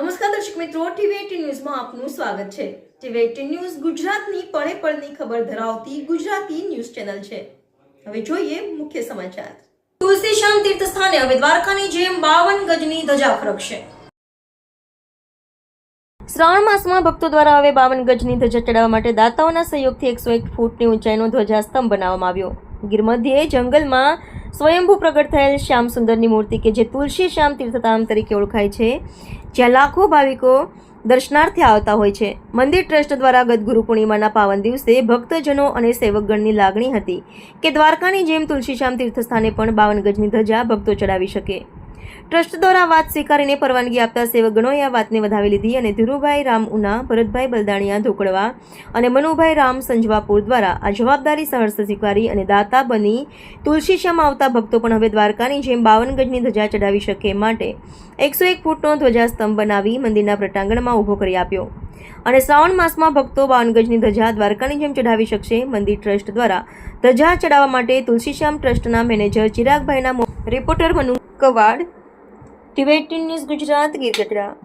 નમસ્કાર દર્શક મિત્રો ટીવી ન્યૂઝમાં આપનું સ્વાગત છે. ટીવી ન્યૂઝ ગુજરાતની પળે પળની ખબર ધરાવતી ગુજરાતી ન્યૂઝ ચેનલ છે. હવે જોઈએ મુખ્ય સમાચાર. તુલસીશ્યામ તીર્થ સ્થાને હવે દ્વારકાની જેમ બાવન ગજની ધજા ફરકશે. શ્રાવણ માસમાં ભક્તો દ્વારા હવે બાવન ગજની ધજા ચડાવવા માટે દાતાઓના સહયોગથી એકસો એક ફૂટની ઊંચાઈનો ધ્વજાસ્તંભ બનાવવામાં આવ્યો. ગીર મધ્યે જંગલમાં સ્વયંભૂ પ્રગટ થયેલ શ્યામ સુંદરની મૂર્તિ કે જે તુલસી શ્યામ તીર્થધામ તરીકે ઓળખાય છે, જ્યાં લાખો ભાવિકો દર્શનાર્થે આવતા હોય છે. મંદિર ટ્રસ્ટ દ્વારા ગત ગુરુ પૂર્ણિમાના પાવન દિવસે ભક્તજનો અને સેવકગણની લાગણી હતી કે દ્વારકાની જેમ તુલસીશ્યામ તીર્થસ્થાને પણ બાવન ગજની ધજા ભક્તો ચડાવી શકે. ટ્રસ્ટ દ્વારા વાત સ્વીકારીને પરવાનગી આપતા સેવકગણોએ આ વાતને વધાવી લીધી અને ધીરુભાઈ રામ ઉના, ભરતભાઈ બલદાણિયા ધોકડવા અને મનુભાઈ રામ સંજવાપુર દ્વારા આ જવાબદારી સહર્ષ સ્વીકારી અને દાતા બની તુલસીશ્યામ આવતા ભક્તો પણ હવે દ્વારકાની જેમ બાવન ગજની ધજા ચડાવી શકે માટે એકસો એક ફૂટનો ધ્વજાસ્તંભ બનાવી મંદિરના પ્રટાંગણમાં ઊભો કરી આપ્યો. અને શ્રાવણ માસમાં ભક્તો બાવન ગજની ધજા દ્વારકાની જેમ ચઢાવી શકશે, મંદિર ટ્રસ્ટ દ્વારા ધજા ચડાવવા માટે તુલસીશ્યામ ટ્રસ્ટના manager ચિરાગભાઈના reporter Manu Kavad TV news Gujarat Gir Gadhada.